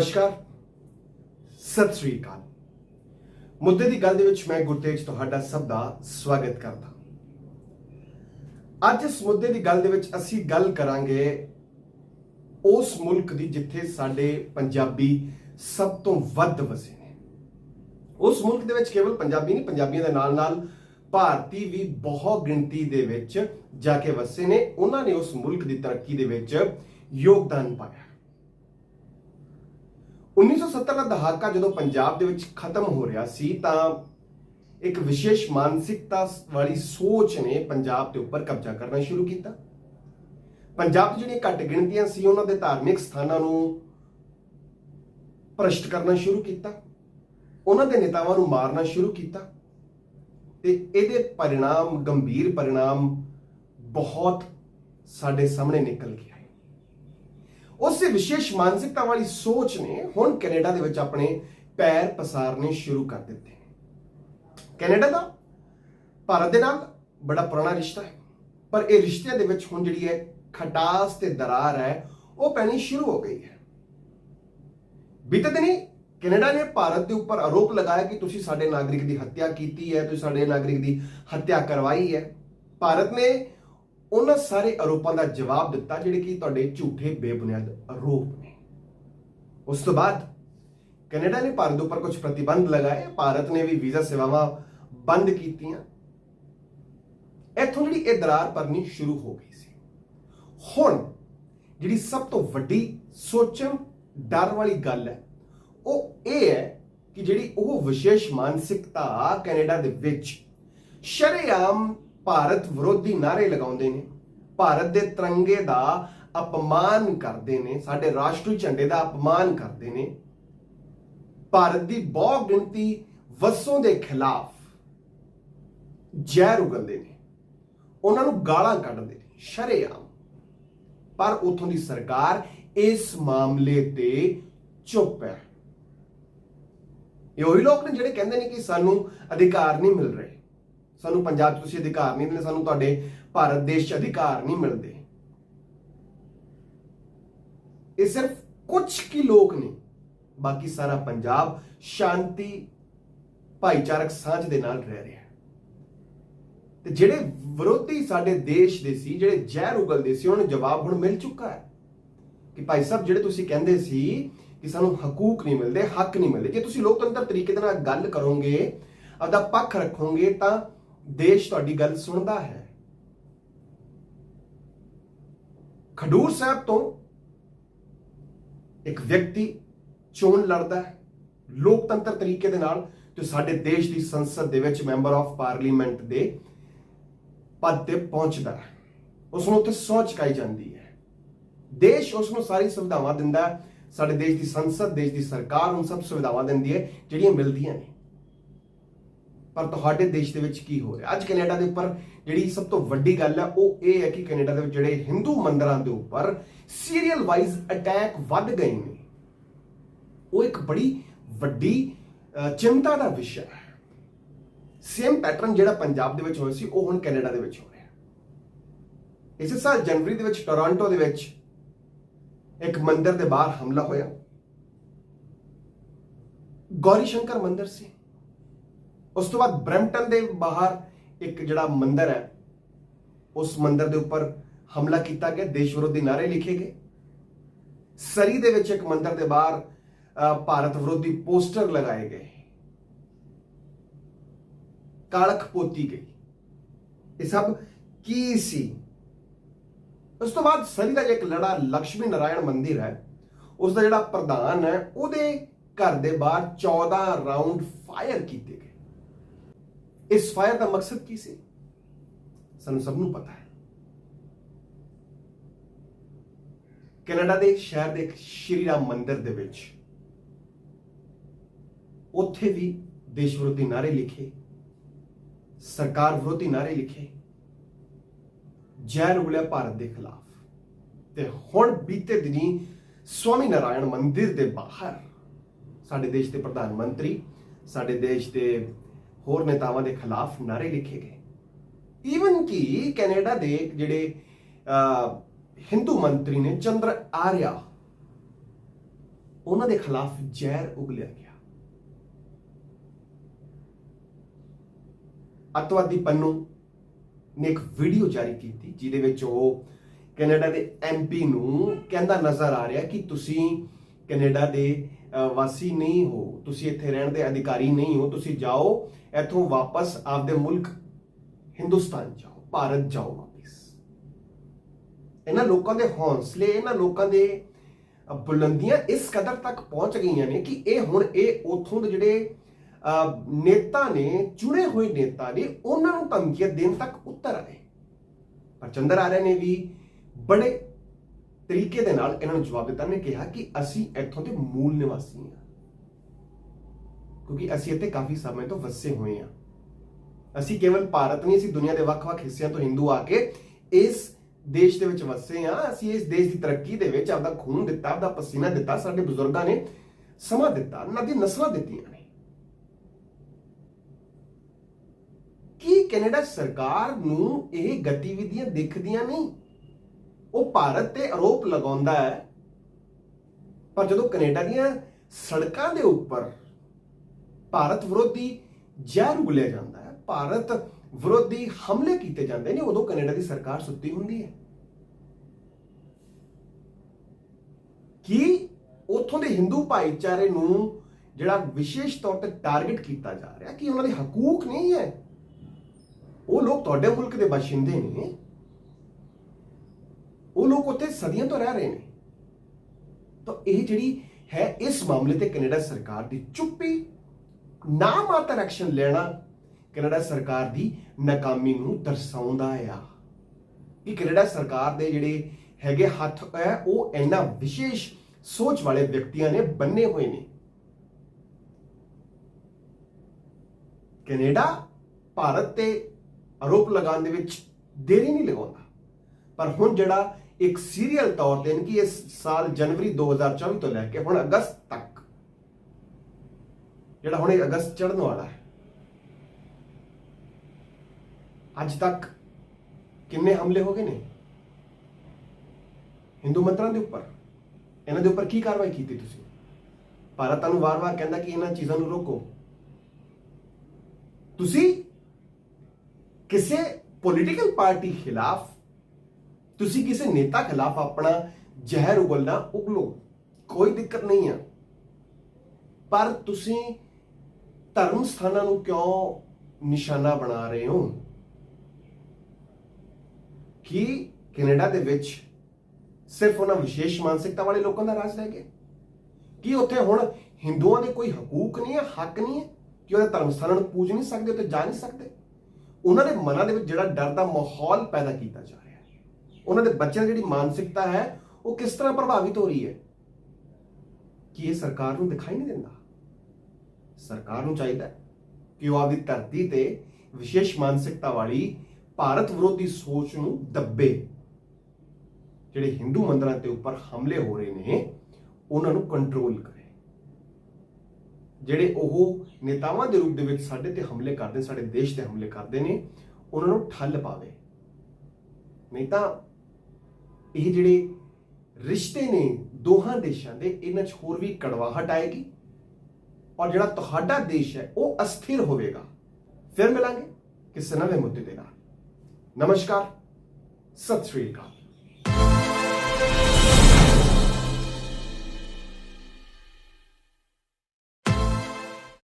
ਨਮਸਕਾਰ। ਸਤਿ ਸ੍ਰੀ ਅਕਾਲ। ਮੁੱਦੇ ਦੀ ਗੱਲ ਦੇ ਵਿੱਚ ਮੈਂ ਗੁਰਤੇਜ ਤੁਹਾਡਾ ਸਭ ਦਾ ਸਵਾਗਤ ਕਰਦਾ ਅੱਜ ਇਸ ਮੁੱਦੇ ਦੀ ਗੱਲ ਦੇ ਵਿੱਚ ਅਸੀਂ ਗੱਲ ਕਰਾਂਗੇ ਉਸ ਮੁਲਕ ਦੀ ਜਿੱਥੇ ਸਾਡੇ ਪੰਜਾਬੀ ਸਭ ਤੋਂ ਵੱਧ ਵਸੇ ਨੇ। ਉਸ ਮੁਲਕ ਦੇ ਵਿੱਚ ਕੇਵਲ ਪੰਜਾਬੀ ਨਹੀਂ, ਪੰਜਾਬੀਆਂ ਦੇ ਨਾਲ ਨਾਲ ਭਾਰਤੀ ਵੀ ਬਹੁਤ ਗਿਣਤੀ ਦੇ ਵਿੱਚ ਜਾ ਕੇ ਵਸੇ ਨੇ। ਉਹਨਾਂ ਨੇ ਉਸ ਮੁਲਕ ਦੀ ਤਰੱਕੀ ਦੇ ਵਿੱਚ ਯੋਗਦਾਨ ਪਾਇਆ। 1970 ਦਾ ਦਹਾਕਾ ਜਦੋਂ ਪੰਜਾਬ ਦੇ ਵਿੱਚ ਖਤਮ ਹੋ ਰਿਹਾ ਸੀ, ਤਾਂ ਇੱਕ ਵਿਸ਼ੇਸ਼ ਮਾਨਸਿਕਤਾ ਵਾਲੀ ਸੋਚ ਨੇ ਪੰਜਾਬ ਦੇ ਉੱਪਰ ਕਬਜ਼ਾ ਕਰਨਾ ਸ਼ੁਰੂ ਕੀਤਾ। ਪੰਜਾਬ 'ਚ ਜਿਹੜੀਆਂ ਘੱਟ ਗਿਣਤੀਆਂ ਸੀ, ਉਹਨਾਂ ਦੇ ਧਾਰਮਿਕ ਸਥਾਨਾਂ ਨੂੰ ਭ੍ਰਸ਼ਟ ਕਰਨਾ ਸ਼ੁਰੂ ਕੀਤਾ। ਉਹਨਾਂ ਦੇ ਨੇਤਾਵਾਂ ਨੂੰ ਮਾਰਨਾ ਸ਼ੁਰੂ ਕੀਤਾ। ਤੇ ਇਹਦੇ ਪਰਿਣਾਮ, ਗੰਭੀਰ ਪਰਿਣਾਮ ਬਹੁਤ ਸਾਡੇ ਸਾਹਮਣੇ ਨਿਕਲ ਗਏ। ਉਸੇ ਵਿਸ਼ੇਸ਼ ਮਾਨਸਿਕਤਾ ਵਾਲੀ ਸੋਚ ਨੇ ਹੁਣ ਕੈਨੇਡਾ ਦੇ ਵਿੱਚ ਆਪਣੇ ਪੈਰ ਪਸਾਰਨੇ ਸ਼ੁਰੂ ਕਰ ਦਿੱਤੇ। ਕੈਨੇਡਾ ਦਾ ਭਾਰਤ ਦੇ ਨਾਲ ਬੜਾ ਪੁਰਾਣਾ ਰਿਸ਼ਤਾ ਹੈ। ਪਰ ਇਹ ਰਿਸ਼ਤਿਆਂ ਦੇ ਵਿੱਚ ਹੁਣ ਜਿਹੜੀ ਹੈ ਖਟਾਸ ਤੇ ਦਰਾਰ ਹੈ, ਉਹ ਪੈਣੀ ਸ਼ੁਰੂ ਹੋ ਗਈ ਹੈ। ਬੀਤੇ ਦਿਨੀ ਕੈਨੇਡਾ ਨੇ ਭਾਰਤ ਦੇ ਉੱਪਰ ਆਰੋਪ ਲਗਾਇਆ ਕਿ ਤੁਸੀਂ ਸਾਡੇ ਨਾਗਰਿਕ ਦੀ ਹੱਤਿਆ ਕੀਤੀ ਹੈ, ਤੁਸੀਂ ਸਾਡੇ ਨਾਗਰਿਕ ਦੀ ਹੱਤਿਆ ਕਰਵਾਈ ਹੈ। ਭਾਰਤ ਨੇ ਉਹਨਾਂ ਸਾਰੇ ਆਰੋਪਾਂ ਦਾ ਜਵਾਬ ਦਿੱਤਾ ਜਿਹੜੇ ਕਿ ਤੁਹਾਡੇ ਝੂਠੇ ਬੇਬੁਨਿਆਦ ਆਰੋਪ ਨੇ। ਉਸ ਤੋਂ ਬਾਅਦ ਕੈਨੇਡਾ ਨੇ ਭਾਰਤ ਉੱਪਰ ਕੁਝ ਪ੍ਰਤੀਬੰਧ ਲਗਾਏ। ਭਾਰਤ ਨੇ ਵੀ ਵੀਜ਼ਾ ਸੇਵਾਵਾਂ ਬੰਦ ਕੀਤੀਆਂ। ਇੱਥੋਂ ਜਿਹੜੀ ਇਹ ਦਰਾਰ ਪਰਨੀ ਸ਼ੁਰੂ ਹੋ ਗਈ ਸੀ। ਹੁਣ ਜਿਹੜੀ ਸਭ ਤੋਂ ਵੱਡੀ ਸੋਚਣ ਡਰ ਵਾਲੀ ਗੱਲ ਹੈ, ਉਹ ਇਹ ਹੈ ਕਿ ਜਿਹੜੀ ਉਹ ਵਿਸ਼ੇਸ਼ ਮਾਨਸਿਕਤਾ ਕੈਨੇਡਾ ਦੇ ਵਿੱਚ ਸ਼ਰੇਆਮ ਭਾਰਤ ਵਿਰੋਧੀ ਨਾਰੇ ਲਗਾਉਂਦੇ ਨੇ। ਭਾਰਤ ਦੇ ਤਿਰੰਗੇ ਦਾ ਅਪਮਾਨ ਕਰਦੇ ਨੇ, ਸਾਡੇ ਰਾਸ਼ਟਰੀ ਝੰਡੇ ਦਾ ਅਪਮਾਨ ਕਰਦੇ ਨੇ। ਭਾਰਤ ਦੀ ਬਹੁ ਗਿਣਤੀ ਵਸੋਂ ਦੇ ਖਿਲਾਫ ਜ਼ਹਿਰ ਉਗਲਦੇ ਨੇ। ਉਹਨਾਂ ਨੂੰ ਗਾਲਾਂ ਕੱਢਦੇ ਨੇ, ਸ਼ਰੇਆਮ। ਪਰ ਉਥੋਂ ਦੀ ਸਰਕਾਰ ਇਸ ਮਾਮਲੇ ਤੇ ਚੁੱਪ ਹੈ। ਇਹ ਉਹੀ ਲੋਕ ਨੇ ਜਿਹੜੇ ਕਹਿੰਦੇ ਨੇ ਕਿ ਸਾਨੂੰ ਅਧਿਕਾਰ ਨਹੀਂ ਮਿਲ ਰਹੇ। ਸਾਨੂੰ ਪੰਜਾਬ 'ਚ ਤੁਸੀਂ ਅਧਿਕਾਰ ਨਹੀਂ ਦਿੰਦੇ, ਸਾਨੂੰ ਤੁਹਾਡੇ ਭਾਰਤ ਦੇਸ਼ 'ਚ ਅਧਿਕਾਰ ਨਹੀਂ ਮਿਲਦੇ। ਇਹ ਸਿਰਫ ਕੁਝ ਕੀ ਲੋਕ ਨੇ, ਬਾਕੀ ਸਾਰਾ ਪੰਜਾਬ ਸ਼ਾਂਤੀ, ਭਾਈਚਾਰਕ ਸਾਂਝ ਦੇ ਨਾਲ ਰਹਿ ਰਿਹਾ ਤੇ ਜਿਹੜੇ ਵਿਰੋਧੀ ਸਾਡੇ ਦੇਸ਼ ਦੇ ਸੀ, ਜਿਹੜੇ ਜ਼ਹਿਰ ਉਗਲਦੇ ਸੀ, ਉਹਨਾਂ ਨੂੰ ਜਵਾਬ ਹੁਣ ਮਿਲ ਚੁੱਕਾ ਹੈ ਕਿ ਭਾਈ ਸਾਹਿਬ, ਜਿਹੜੇ ਤੁਸੀਂ ਕਹਿੰਦੇ ਸੀ ਕਿ ਸਾਨੂੰ ਹਕੂਕ ਨਹੀਂ ਮਿਲਦੇ, ਹੱਕ ਨਹੀਂ ਮਿਲਦੇ, ਜੇ ਤੁਸੀਂ ਲੋਕਤੰਤਰ ਤਰੀਕੇ ਦੇ ਨਾਲ ਗੱਲ ਕਰੋਗੇ, ਆਪਦਾ ਪੱਖ ਰੱਖੋਗੇ, ਤਾਂ ਦੇਸ਼ ਤੁਹਾਡੀ ਗੱਲ ਸੁਣਦਾ ਹੈ। ਖਡੂਰ ਸਾਹਿਬ ਤੋਂ ਇੱਕ ਵਿਅਕਤੀ ਚੋਣ ਲੜਦਾ ਹੈ, ਲੋਕਤੰਤਰ ਤਰੀਕੇ ਦੇ ਨਾਲ, ਤੇ ਸਾਡੇ ਦੇਸ਼ ਦੀ ਸੰਸਦ ਦੇ ਵਿੱਚ ਮੈਂਬਰ ਆਫ ਪਾਰਲੀਮੈਂਟ ਦੇ ਪਦ ਤੇ ਪਹੁੰਚਦਾ ਹੈ। ਉਸ ਨੂੰ ਉੱਥੇ ਸਹੁੰ ਚੁਕਾਈ ਜਾਂਦੀ ਹੈ। ਦੇਸ਼ ਉਸ ਨੂੰ ਸਾਰੀ ਸੁਵਿਧਾਵਾਂ ਦਿੰਦਾ ਹੈ, ਸਾਡੇ ਦੇਸ਼ ਦੀ ਸੰਸਦ, ਦੇਸ਼ ਦੀ ਸਰਕਾਰ ਨੂੰ ਸਭ ਸੁਵਿਧਾਵਾਂ ਦਿੰਦੀ ਹੈ, ਜਿਹੜੀਆਂ ਮਿਲਦੀਆਂ ਨੇ। ਪਰ ਤੁਹਾਡੇ ਦੇਸ਼ ਦੇ ਵਿੱਚ ਕੀ ਹੋ ਰਿਹਾ? ਅੱਜ ਕੈਨੇਡਾ ਦੇ ਉੱਪਰ ਜਿਹੜੀ ਸਭ ਤੋਂ ਵੱਡੀ ਗੱਲ ਹੈ ਉਹ ਇਹ ਹੈ ਕਿ ਕੈਨੇਡਾ ਦੇ ਵਿੱਚ ਜਿਹੜੇ ਹਿੰਦੂ ਮੰਦਰਾਂ ਦੇ ਉੱਪਰ ਸੀਰੀਅਲ ਵਾਈਜ਼ ਅਟੈਕ ਵੱਧ ਗਏ ਨੇ। ਉਹ ਇੱਕ ਬੜੀ ਵੱਡੀ ਚਿੰਤਾ ਦਾ ਵਿਸ਼ਾ ਹੈ। ਸੇਮ ਪੈਟਰਨ ਜਿਹੜਾ ਪੰਜਾਬ ਦੇ ਵਿੱਚ ਹੋਇਆ ਸੀ, ਉਹ ਹੁਣ ਕੈਨੇਡਾ ਦੇ ਵਿੱਚ ਹੋ ਰਿਹਾ। ਇਸੇ ਸਾਲ ਜਨਵਰੀ ਦੇ ਵਿੱਚ ਟੋਰਾਂਟੋ ਦੇ ਵਿੱਚ ਇੱਕ ਮੰਦਿਰ ਦੇ ਬਾਹਰ ਹਮਲਾ ਹੋਇਆ। ਗੌਰੀ ਸ਼ੰਕਰ ਮੰਦਿਰ ਸੀ। ਉਸ ਤੋਂ ਬਾਅਦ ਬ੍ਰੈਂਪਟਨ ਦੇ ਬਾਹਰ ਇੱਕ ਜਿਹੜਾ ਮੰਦਿਰ ਹੈ ਉਸ ਮੰਦਿਰ ਦੇ ਉੱਪਰ ਹਮਲਾ ਕੀਤਾ ਗਿਆ ਦੇਸ਼ ਵਿਰੋਧੀ ਨਾਰੇ ਲਿਖੇ ਗਏ। ਸਰੀ ਦੇ ਵਿੱਚ ਇੱਕ ਮੰਦਿਰ ਦੇ ਬਾਹਰ ਅ, ਭਾਰਤ ਵਿਰੋਧੀ ਪੋਸਟਰ ਲਗਾਏ ਗਏ। ਕਾਲਖ ਪੋਤੀ ਗਈ। ਇਹ ਸਭ ਕੀ ਸੀ? ਉਸ ਤੋਂ ਬਾਅਦ ਸਰੀ ਦਾ ਇੱਕ ਲੜਾ ਲక్ష్ਮੀ ਨਾਰਾਇਣ ਮੰਦਿਰ ਹੈ। ਉਸ ਦਾ ਜਿਹੜਾ ਪ੍ਰਧਾਨ ਹੈ ਉਹਦੇ ਘਰ ਦੇ ਬਾਹਰ 14 ਰਾਉਂਡ ਫਾਇਰ ਕੀਤੇ ਗਏ। ਇਸ ਫਾਇਰ ਦਾ ਮਕਸਦ ਕੀ ਸੀ ਸਾਨੂੰ ਸਭ ਨੂੰ ਪਤਾ ਹੈ। ਕੈਨੇਡਾ ਦੇ ਸ਼ਹਿਰ ਦੇ ਇੱਕ ਸ਼੍ਰੀ ਰਾਮ ਮੰਦਿਰ ਦੇ ਵਿੱਚ ਉੱਥੇ ਵੀ ਦੇਸ਼ ਵਿਰੋਧੀ ਨਾਰੇ ਲਿਖੇ, ਸਰਕਾਰ ਵਿਰੋਧੀ ਨਾਰੇ ਲਿਖੇ, ਜ਼ਹਿਰ ਉਗਲਿਆ ਭਾਰਤ ਦੇ ਖਿਲਾਫ। ਤੇ ਹੁਣ ਬੀਤੇ ਦਿਨੀ ਸਵਾਮੀ ਨਾਰਾਇਣ ਮੰਦਿਰ ਦੇ ਬਾਹਰ ਸਾਡੇ ਦੇਸ਼ ਦੇ ਪ੍ਰਧਾਨ ਮੰਤਰੀ, ਸਾਡੇ ਦੇਸ਼ ਦੇ ਹੋਰ ਨੇਤਾਵਾਂ ਦੇ ਖਿਲਾਫ ਨਾਰੇ ਲਿਖੇ ਗਏ। ਈਵਨ ਕਿ ਕੈਨੇਡਾ ਦੇ ਜਿਹੜੇ ਹਿੰਦੂ ਮੰਤਰੀ ਨੇ ਚੰਦਰ ਆਰਿਆ, ਉਹਨਾਂ ਦੇ ਖਿਲਾਫ ਜ਼ਹਿਰ ਉਗਲਿਆ ਗਿਆ। ਅਤਵਾਦੀ ਪੰਨੂ ਨੇ ਇੱਕ ਵੀਡੀਓ ਜਾਰੀ ਕੀਤੀ, ਜਿਹਦੇ ਵਿੱਚ ਉਹ ਕੈਨੇਡਾ ਦੇ ਐਮਪੀ ਨੂੰ ਕਹਿੰਦਾ ਨਜ਼ਰ ਆ ਰਿਹਾ ਕਿ ਤੁਸੀਂ ਕੈਨੇਡਾ ਦੇ ਵਾਸੀ ਨਹੀਂ ਹੋ ਤੁਸੀਂ ਇੱਥੇ ਰਹਿਣ ਦੇ ਅਧਿਕਾਰੀ ਨਹੀਂ ਹੋ ਤੁਸੀਂ ਜਾਓ ਇੱਥੋਂ ਵਾਪਸ ਆਪਦੇ ਮੁਲਕ ਹਿੰਦੁਸਤਾਨ ਜਾਓ ਭਾਰਤ ਜਾਓ ਵਾਪਸ। ਇਹਨਾਂ ਲੋਕਾਂ ਦੇ ਹੌਸਲੇ ਇਹਨਾਂ ਲੋਕਾਂ ਦੇ ਬੁਲੰਦੀਆਂ ਇਸ ਕਦਰ ਤੱਕ ਪਹੁੰਚ ਗਈਆਂ ਨੇ ਕਿ ਇਹ ਹੁਣ ਇਹ ਉਥੋਂ ਦੇ ਜਿਹੜੇ ਅ, ਨੇਤਾ ਨੇ ਚੁਣੇ ਹੋਏ ਨੇਤਾ ਨੇ ਉਹਨਾਂ ਨੂੰ ਧਮਕੀਆਂ ਦੇਣ ਤੱਕ ਉੱਤਰ ਆਏ। ਪਰ ਚੰਦਰ ਆਰਿਆ ਨੇ ਵੀ ਬੜੇ ਤਰੀਕੇ ਦੇ ਨਾਲ ਇਹਨਾਂ ਨੂੰ ਜਵਾਬ ਦਿੱਤਾ। ਨੇ ਕਿਹਾ ਕਿ ਅਸੀਂ ਇੱਥੋਂ ਦੇ ਮੂਲ ਨਿਵਾਸੀ ਹਾਂ। ਕਿਉਂਕਿ ਅਸੀਂ ਇੱਥੇ ਕਾਫੀ ਸਮੇਂ ਤੋਂ ਵਸੇ ਹੋਏ ਹਾਂ। ਅਸੀਂ ਕੇਵਲ ਭਾਰਤ ਨਹੀਂ, ਅਸੀਂ ਦੁਨੀਆ ਦੇ ਵੱਖ-ਵੱਖ ਹਿੱਸਿਆਂ ਤੋਂ ਹਿੰਦੂ ਆ ਕੇ ਇਸ ਦੇਸ਼ ਦੇ ਵਿੱਚ ਵਸੇ ਹਾਂ। ਅਸੀਂ ਇਸ ਦੇਸ਼ ਦੀ ਤਰੱਕੀ ਦੇ ਵਿੱਚ ਆਪਦਾ ਖੂਨ ਦਿੱਤਾ, ਆਪਦਾ ਪਸੀਨਾ ਦਿੱਤਾ, ਸਾਡੇ ਬਜ਼ੁਰਗਾਂ ਨੇ ਸਮਾਂ ਦਿੱਤਾ, ਉਹਨਾਂ ਦੀ ਨਸਲਾਂ ਦਿੱਤੀਆਂ ਨੇ। ਕੀ ਕੈਨੇਡਾ ਸਰਕਾਰ ਨੂੰ ਇਹ ਗਤੀਵਿਧੀਆਂ ਦਿਖਦੀਆਂ ਨਹੀਂ? ਉਹ ਭਾਰਤ ਤੇ ਆਰੋਪ ਲਗਾਉਂਦਾ ਹੈ। ਪਰ ਜਦੋਂ ਕੈਨੇਡਾ ਦੀਆਂ ਸੜਕਾਂ ਦੇ ਉੱਪਰ ਭਾਰਤ ਵਿਰੋਧੀ ਜ਼ਹਿਰ ਉਗਲਿਆ ਜਾਂਦਾ ਹੈ, ਭਾਰਤ ਵਿਰੋਧੀ ਹਮਲੇ ਕੀਤੇ ਜਾਂਦੇ ਨੇ, ਉਦੋਂ ਕੈਨੇਡਾ ਦੀ ਸਰਕਾਰ ਸੁੱਤੀ ਹੁੰਦੀ ਹੈ। ਕੀ ਉੱਥੋਂ ਦੇ ਹਿੰਦੂ ਭਾਈਚਾਰੇ ਨੂੰ ਜਿਹੜਾ ਵਿਸ਼ੇਸ਼ ਤੌਰ ਤੇ ਟਾਰਗੇਟ ਕੀਤਾ ਜਾ ਰਿਹਾ, ਕਿ ਉਹਨਾਂ ਦੇ ਹਕੂਕ ਨਹੀਂ ਹੈ? ਉਹ ਲੋਕ ਤੁਹਾਡੇ ਮੁਲਕ ਦੇ ਬਾਸ਼ਿੰਦੇ ਨੇ। ਉਹ ਲੋਕ ਉੱਥੇ ਸਦੀਆਂ ਤੋਂ ਰਹਿ ਰਹੇ ਨੇ। ਤਾਂ ਇਹ ਜਿਹੜੀ ਹੈ, ਇਸ ਮਾਮਲੇ ਤੇ ਕੈਨੇਡਾ ਸਰਕਾਰ ਦੀ ਚੁੱਪੀ ਨਾ ਮਾਤਰ ਐਕਸ਼ਨ ਲੈਣਾ ਕੈਨੇਡਾ ਸਰਕਾਰ ਦੀ ਨਾਕਾਮੀ ਨੂੰ ਦਰਸਾਉਂਦਾ ਆ। ਕਿ ਕੈਨੇਡਾ ਸਰਕਾਰ ਦੇ ਜਿਹੜੇ ਹੈਗੇ ਹੱਥ ਹੈ ਉਹ ਇਹਨਾਂ ਵਿਸ਼ੇਸ਼ ਸੋਚ ਵਾਲੇ ਵਿਅਕਤੀਆਂ ਨੇ ਬੰਨੇ ਹੋਏ ਨੇ। ਕੈਨੇਡਾ ਭਾਰਤ ਤੇ ਆਰੋਪ ਲਗਾਉਣ ਦੇ ਵਿੱਚ ਦੇਰੀ ਨਹੀਂ ਲਗਾਉਂਦਾ। ਪਰ ਹੁਣ ਜਿਹੜਾ ਇੱਕ ਸੀਰੀਅਲ ਤੌਰ ਤੇ ਕਿ ਇਸ ਸਾਲ ਜਨਵਰੀ 2024 ਤੋਂ ਲੈ ਕੇ ਹੁਣ ਅਗਸਤ ਤੱਕ, ਜਿਹੜਾ ਹੁਣ ਅਗਸਤ ਚੜਨ ਵਾਲਾ ਹੈ। ਅੱਜ ਤੱਕ ਕਿੰਨੇ ਹਮਲੇ ਹੋ ਗਏ ਨੇ? ਹਿੰਦੂ ਮੰਤਰਾਂ ਦੇ ਉੱਪਰ। ਇਹਨਾਂ ਦੇ ਉੱਪਰ ਕੀ ਕਾਰਵਾਈ ਕੀਤੀ ਤੁਸੀਂ? ਭਾਰਤ ਨੂੰ ਵਾਰ-ਵਾਰ ਕਹਿੰਦਾ ਕਿ ਇਹਨਾਂ ਚੀਜ਼ਾਂ ਨੂੰ ਰੋਕੋ। ਤੁਸੀਂ ਕਿਸੇ ਪੋਲੀਟੀਕਲ ਪਾਰਟੀ ਖਿਲਾਫ ਤੁਸੀਂ ਕਿਸੇ ਨੇਤਾ ਖਿਲਾਫ ਆਪਣਾ ਜ਼ਹਿਰ ਉਗਲਣਾ, ਉਗਲੋ, ਕੋਈ ਦਿੱਕਤ ਨਹੀਂ ਆ। ਪਰ ਤੁਸੀਂ ਧਰਮ ਸਥਾਨਾਂ ਨੂੰ ਕਿਉਂ ਨਿਸ਼ਾਨਾ ਬਣਾ ਰਹੇ ਹੋ? ਕੀ ਕੈਨੇਡਾ ਦੇ ਵਿੱਚ ਸਿਰਫ ਉਹਨਾਂ ਵਿਸ਼ੇਸ਼ ਮਾਨਸਿਕਤਾ ਵਾਲੇ ਲੋਕਾਂ ਦਾ ਰਾਜ ਰਹਿ ਗਿਆ? ਕੀ ਉੱਥੇ ਹੁਣ ਹਿੰਦੂਆਂ ਦੇ ਕੋਈ ਹਕੂਕ ਨਹੀਂ ਹੈ, ਹੱਕ ਨਹੀਂ ਹੈ ਕਿ ਉਹਦੇ ਧਰਮ ਸਥਾਨਾਂ ਨੂੰ ਪੂਜ ਨਹੀਂ ਸਕਦੇ ਤੇ ਜਾ ਨਹੀਂ ਸਕਦੇ? ਉਹਨਾਂ ਦੇ ਮਨਾਂ ਦੇ ਵਿੱਚ ਜਿਹੜਾ ਡਰ ਦਾ ਮਾਹੌਲ ਪੈਦਾ ਕੀਤਾ ਜਾ ਰਿਹਾ। ਉਹਨਾਂ ਦੇ ਬੱਚਿਆਂ ਦੀ ਜਿਹੜੀ ਮਾਨਸਿਕਤਾ ਹੈ, ਉਹ ਕਿਸ ਤਰ੍ਹਾਂ ਪ੍ਰਭਾਵਿਤ ਹੋ ਰਹੀ ਹੈ? ਕਿ ਇਹ ਸਰਕਾਰ ਨੂੰ ਦਿਖਾਈ ਨਹੀਂ ਦਿੰਦਾ? ਸਰਕਾਰ ਨੂੰ ਚਾਹੀਦਾ ਕਿ ਉਹ ਆਪਦੀ ਧਰਤੀ ਤੇ ਵਿਸ਼ੇਸ਼ ਮਾਨਸਿਕਤਾ ਵਾਲੀ ਭਾਰਤ ਵਿਰੋਧੀ ਸੋਚ ਨੂੰ ਦੱਬੇ। ਜਿਹੜੇ ਹਿੰਦੂ ਮੰਦਰਾਂ ਤੇ ਉੱਪਰ ਹਮਲੇ ਹੋ ਰਹੇ ਨੇ, ਉਹਨਾਂ ਨੂੰ ਕੰਟਰੋਲ ਕਰੇ। ਜਿਹੜੇ ਉਹ ਨੇਤਾਵਾਂ ਦੇ ਰੂਪ ਦੇ ਵਿੱਚ ਸਾਡੇ ਤੇ ਹਮਲੇ ਕਰਦੇ, ਸਾਡੇ ਦੇਸ਼ ਤੇ ਹਮਲੇ ਕਰਦੇ ਨੇ, ਉਹਨਾਂ ਨੂੰ ਠੱਲ ਪਾਵੇ। ਨਹੀਂ ਤਾਂ ਇਹ ਜਿਹੜੇ ਰਿਸ਼ਤੇ ਨੇ ਦੋਹਾਂ ਦੇਸ਼ਾਂ ਦੇ, ਇਹਨਾਂ 'ਚ ਹੋਰ ਵੀ ਕੜਵਾਹਟ ਆਏਗੀ ਔਰ ਜਿਹੜਾ ਤੁਹਾਡਾ ਦੇਸ਼ ਹੈ, ਉਹ ਅਸਥਿਰ ਹੋਵੇਗਾ। ਫਿਰ ਮਿਲਾਂਗੇ ਕਿਸੇ ਨਵੇਂ ਮੁੱਦੇ ਦੇ ਨਾਲ। ਨਮਸਕਾਰ। ਸਤਿ ਸ੍ਰੀ ਅਕਾਲ।